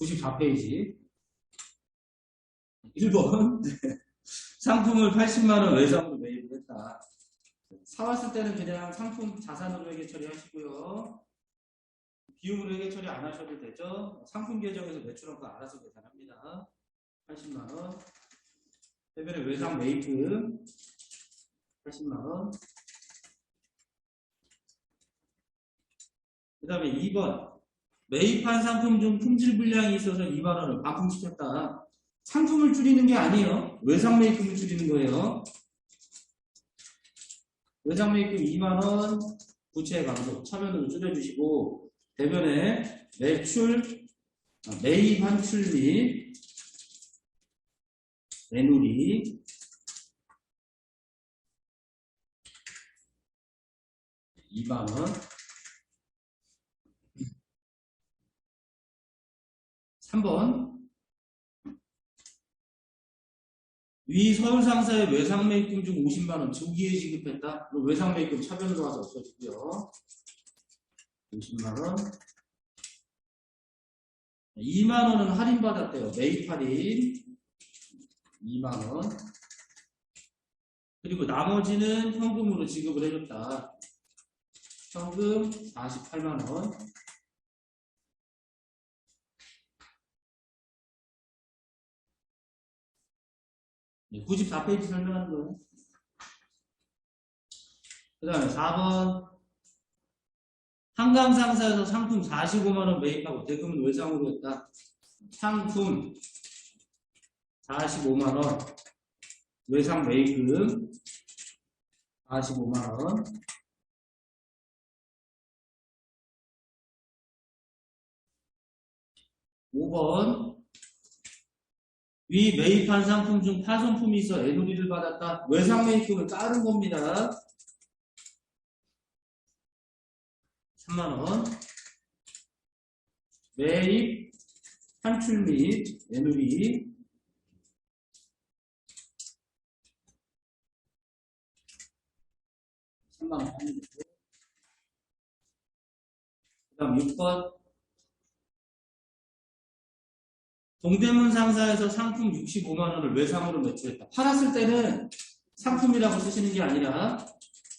94페이지. 1번. 상품을 80만원 외상으로 매입을 했다. 사왔을 때는 그냥 상품 자산으로 회계 처리하시고요. 비용으로 회계 처리 안 하셔도 되죠. 상품 계정에서 매출한 거 알아서 계산합니다. 80만원. 대변에 외상 메이크 80만원. 그 다음에 2번. 매입한 상품 중 품질 불량이 있어서 2만 원을 반품시켰다. 상품을 줄이는 게 아니에요. 외상 메이크를 줄이는 거예요. 외상 메이크 2만 원 부채 감소 차면으로 줄여주시고 대변에 매출 아, 매입 환출 및 매누리 2만원 3번 위 서울상사의 외상 매입금 중 50만원 조기에 지급했다. 그럼 외상 매입금 차변으로 가서 없어지고요. 50만원 2만원은 할인받았대요. 매입 할인 2만원 그리고 나머지는 현금으로 지급을 해줬다. 현금 48만원 94페이지 설명하는 거예요. 그 다음에 4번 한강 상사에서 상품 45만원 매입하고 대금은 외상으로 했다. 상품 45만원 외상 매입금 45만원 오번 위 매입한 상품 중 파손품이 있어 애누리를 받았다. 외상 매입금을 따른 겁니다. 3만원. 매입, 환출 및 애누리. 삼만원 그 다음 6번. 동대문 상사에서 상품 65만 원을 외상으로 매출했다. 팔았을 때는 상품이라고 쓰시는 게 아니라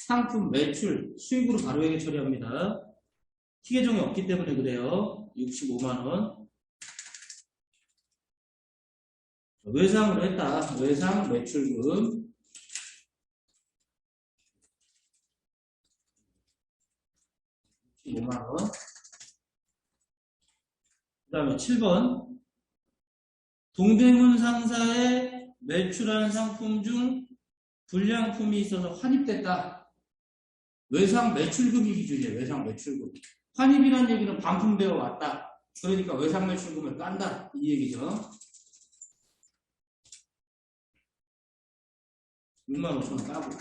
상품 매출, 수익으로 바로 회계 처리합니다. 희계종이 없기 때문에 그래요. 65만 원. 외상으로 했다. 외상 매출금. 오 5만원. 그 다음에 7번. 동대문 상사에 매출한 상품 중 불량품이 있어서 환입됐다. 외상 매출금이 기준이에요. 외상 매출금. 환입이라는 얘기는 반품되어 왔다. 그러니까 외상 매출금을 깐다. 이 얘기죠. 6만 5천 원 까고.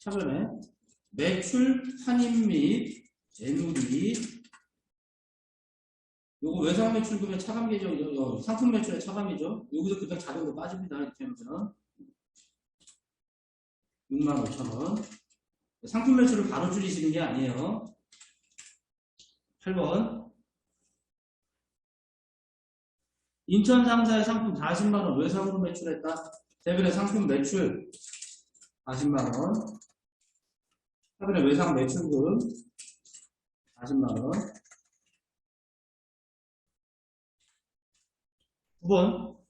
차번에 매출 환입 및 애누리 요거 외상 매출금의 차감. 요 상품 매출의 차감이죠. 여기서 그냥 자동으로 빠집니다. 이렇게 하면 6만 5천 원. 상품 매출을 바로 줄이시는 게 아니에요. 8번. 인천 상사의 상품 40만 원 외상으로 매출했다. 대변의 상품 매출 40만 원. 대변의 외상 매출금 40만 원. 9번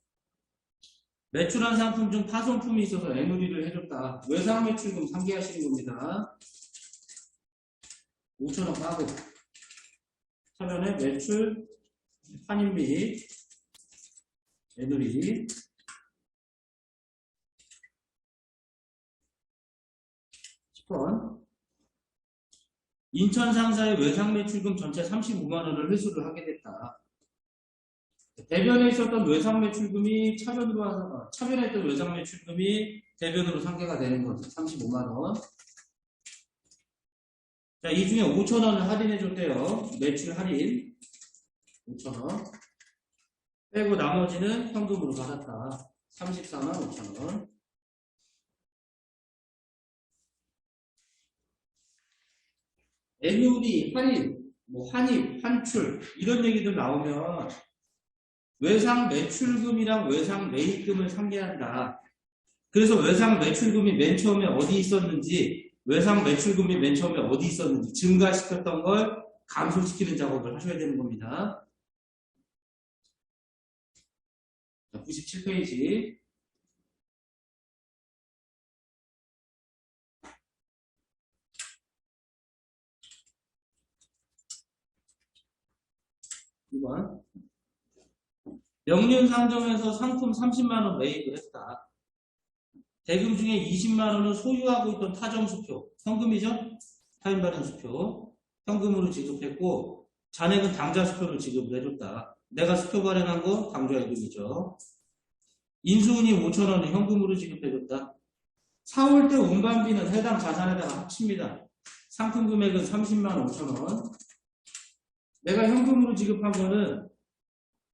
매출한 상품 중 파손품이 있어서 애누리를 해줬다. 외상 매출금 상기하시는 겁니다. 5천원 까고 차면에 매출 환입 및 애누리 10번 인천 상사의 외상 매출금 전체 35만 원을 회수를 하게 됐다. 대변에 있었던 외상 매출금이 차변으로 어, 차변에 있던 외상 매출금이 대변으로 상계가 되는 거죠. 35만 원. 자, 이 중에 5천 원을 할인해 줬대요. 매출 할인 5천 원. 빼고 나머지는 현금으로 받았다. 34만 5천 원. 애누리 할인 뭐 환입, 환출 이런 얘기들 나오면 외상 매출금이랑 외상 매입금을 상계한다. 그래서 외상 매출금이 맨 처음에 어디 있었는지 외상 매출금이 맨 처음에 어디 있었는지 증가시켰던 걸 감소시키는 작업을 하셔야 되는 겁니다. 97페이지. 이번 명륜 상점에서 상품 30만원 매입을 했다. 대금 중에 20만원은 소유하고 있던 타점수표, 현금이죠? 타인발행 수표, 현금으로 지급했고, 잔액은 당좌 수표를 지급을 해줬다. 내가 수표 발행한 거 당좌예금이죠. 인수운이 5천원은 현금으로 지급해줬다. 사올 때 운반비는 해당 자산에다가 합칩니다. 상품 금액은 30만 5천원. 내가 현금으로 지급한 거는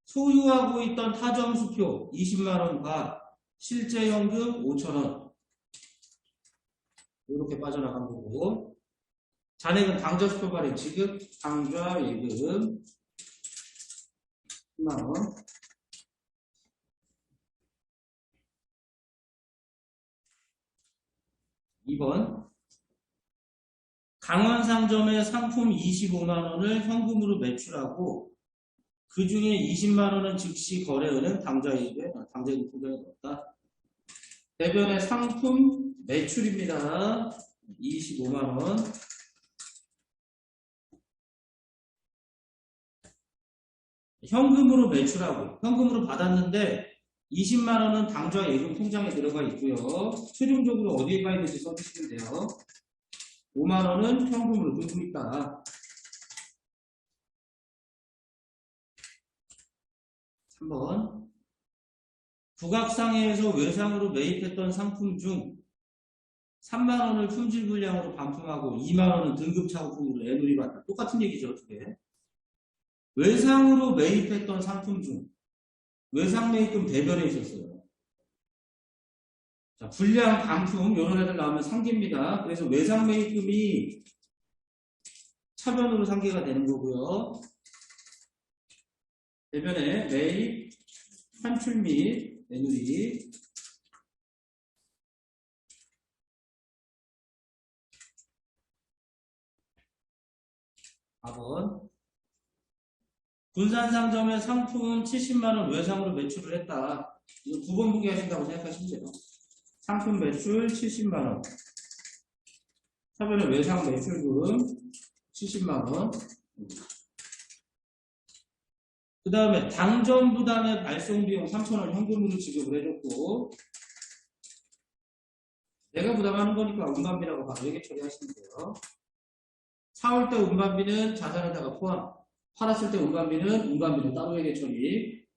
소유하고 있던 타점수표 20만원과 실제 현금 5천원. 이렇게 빠져나간 거고. 잔액은 당좌수표 발행 지급, 당좌 예금 10만원. 이번 강원 상점의 상품 25만 원을 현금으로 매출하고 그 중에 20만 원은 즉시 거래은행 당좌이익에 당좌이익 통장에 넣었다. 대변의 상품 매출입니다. 25만 원. 현금으로 매출하고 현금으로 받았는데 20만 원은 당좌 예금 통장에 들어가 있고요. 최종적으로 어디에 가 있는지 써주시면 돼요. 5만 원은 현금으로 들고 있다. 3번 국악상해에서 외상으로 매입했던 상품 중 3만 원을 품질 불량으로 반품하고 2만 원은 등급 차고품으로 애누리 받다. 똑같은 얘기죠, 어떻게? 외상으로 매입했던 상품 중 외상 매입금 대변에 있었어요. 자, 불량, 반품 이런 애들 나오면 상계입니다. 그래서 외상 매입금이 차변으로 상계가 되는 거고요. 대변에 매입, 환출 및 매누리 4번 군산상점의 상품 70만원 외상으로 매출을 했다. 이거 두 번 보기 하신다고 생각하시면 돼요. 상품 매출 70만원. 차변에 외상 매출금 70만원. 그 다음에 당점 부담의 발송 비용 3천원 현금으로 지급을 해줬고, 내가 부담하는 거니까 운반비라고 바로 얘기 처리하시면 돼요. 사올 때 운반비는 자산에다가 포함. 팔았을 때 운반비는 운반비는 따로 회계 처리.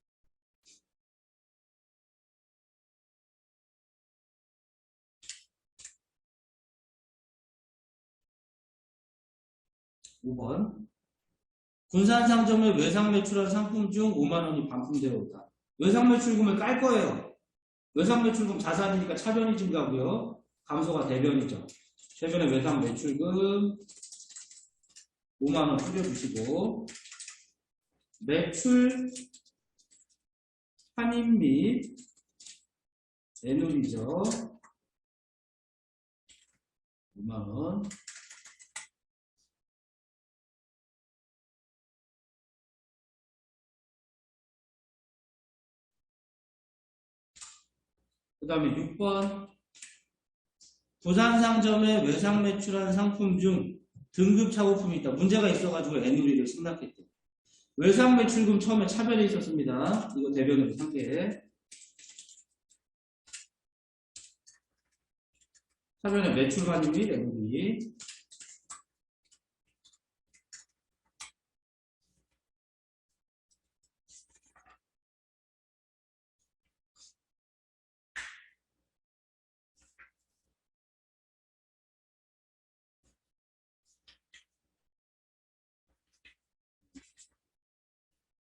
(5번) 군산 상점의 외상 매출한 상품 중 5만 원이 반품되어 있다. 외상 매출금을 깔 거예요. 외상 매출금 자산이니까 차변이 증가고요. 감소가 대변이죠. 최근에 외상 매출금 5만원 뿌려주시고 매출 환입 및 애누리죠. 5만 원 그 다음에 6번 부산상점의 외상 매출한 상품 중 등급 차고품이 있다. 문제가 있어가지고 애누리를 승낙했대. 외상 매출금 처음에 차별이 있었습니다. 이거 대변으로 상계. 차변의 매출 관리 및애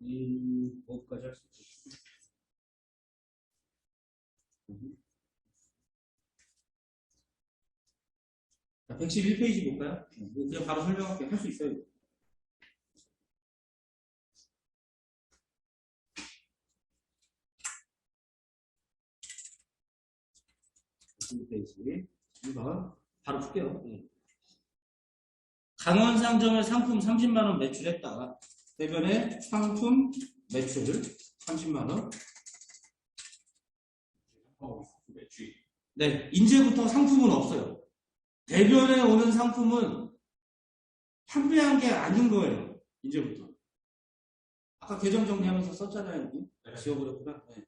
인, 뭐까지 할 수 있겠죠. 자, 111페이지 볼까요? 그냥 바로 설명할게요. 할 수 있어요. 111페이지. 1번 바로 풀게요. 강원 상점을 상품 30만원 매출했다. 대변에 상품 매출 30만원. 어, 매출. 네, 이제부터 상품은 없어요. 대변에 오는 상품은 판매한 게 아닌 거예요. 이제부터. 아까 계정 정리하면서 썼잖아요. 여기. 네. 지워버렸구나. 네.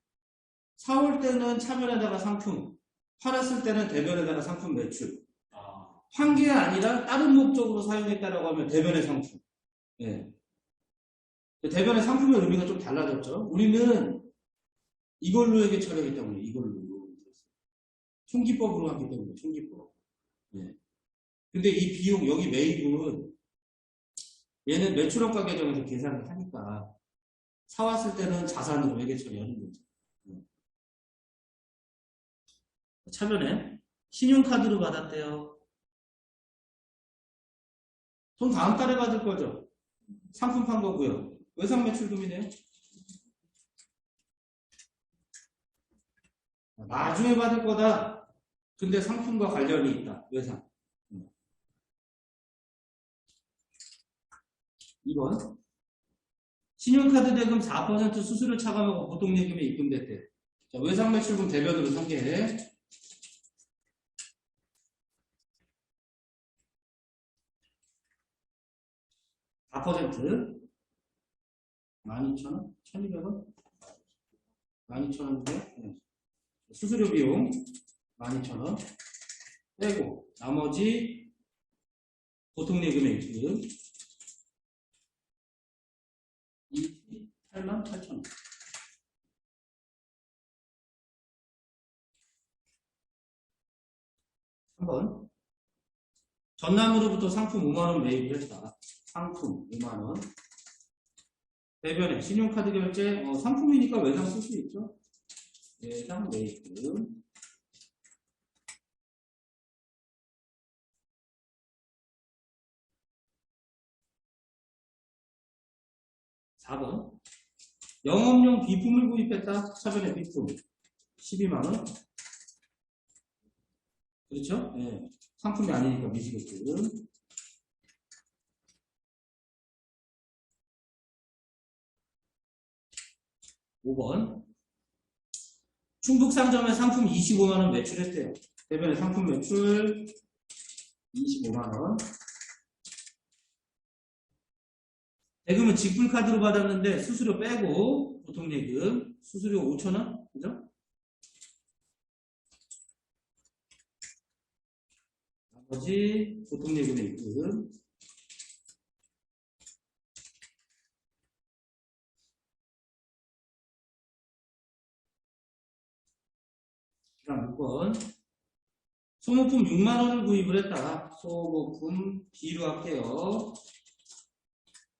사올 때는 차변에다가 상품, 팔았을 때는 대변에다가 상품 매출. 아, 한게 아니라 다른 목적으로 사용했다라고 하면 대변의 상품. 예. 대변의 상품의 의미가 좀 달라졌죠. 우리는 이걸로 에게 처리하기 때문에 이걸로. 총기법으로 하기 때문에 총기법. 예. 근데 이 비용 여기 매입은 얘는 매출원가 계정에서 계산을 하니까 사왔을 때는 자산으로 회계 처리하는 거죠. 예. 차변에 신용카드로 받았대요. 돈 다음 달에 받을 거죠. 상품 판 거고요. 외상 매출금이네요. 나중에 받을 거다. 근데 상품과 관련이 있다. 외상. 2번. 신용카드 대금 4% 수수료 차감하고 보통 예금에 입금됐대. 자, 외상 매출금 대변으로 상계해. 4% 12,000원? 1,200원? 12,000원인데 네. 수수료 비용 12,000원 빼고 나머지 보통예금의 입금 28만 8천원 한번 전남으로부터 상품 5만원 매입을 했다 상품 5만원. 대변에 신용카드 결제, 어, 상품이니까 외상 쓸 수 있죠? 외상 매입금. 사번 영업용 비품을 구입했다. 차변의 비품. 12만원. 그렇죠? 예. 상품이 아니니까 미지급금. 5번. 충북 상점에 상품 25만원 매출했대요. 대변에 상품 매출 25만원. 대금은 직불카드로 받았는데 수수료 빼고 보통 예금 수수료 5천원? 그죠? 나머지 보통 예금의 입금 다음 6번. 소모품 6만원을 구입을 했다. 소모품 B로 할게요.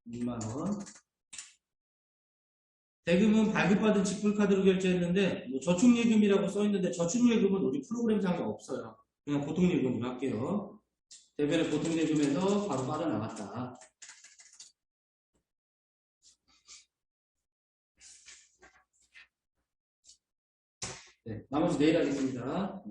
6만원. 대금은 발급받은 직불카드로 결제했는데, 뭐 저축예금이라고 써있는데, 저축예금은 우리 프로그램상에 없어요. 그냥 보통예금으로 할게요. 대변의 보통예금에서 바로 빠져나갔다. 네, 나머지 내일 하겠습니다.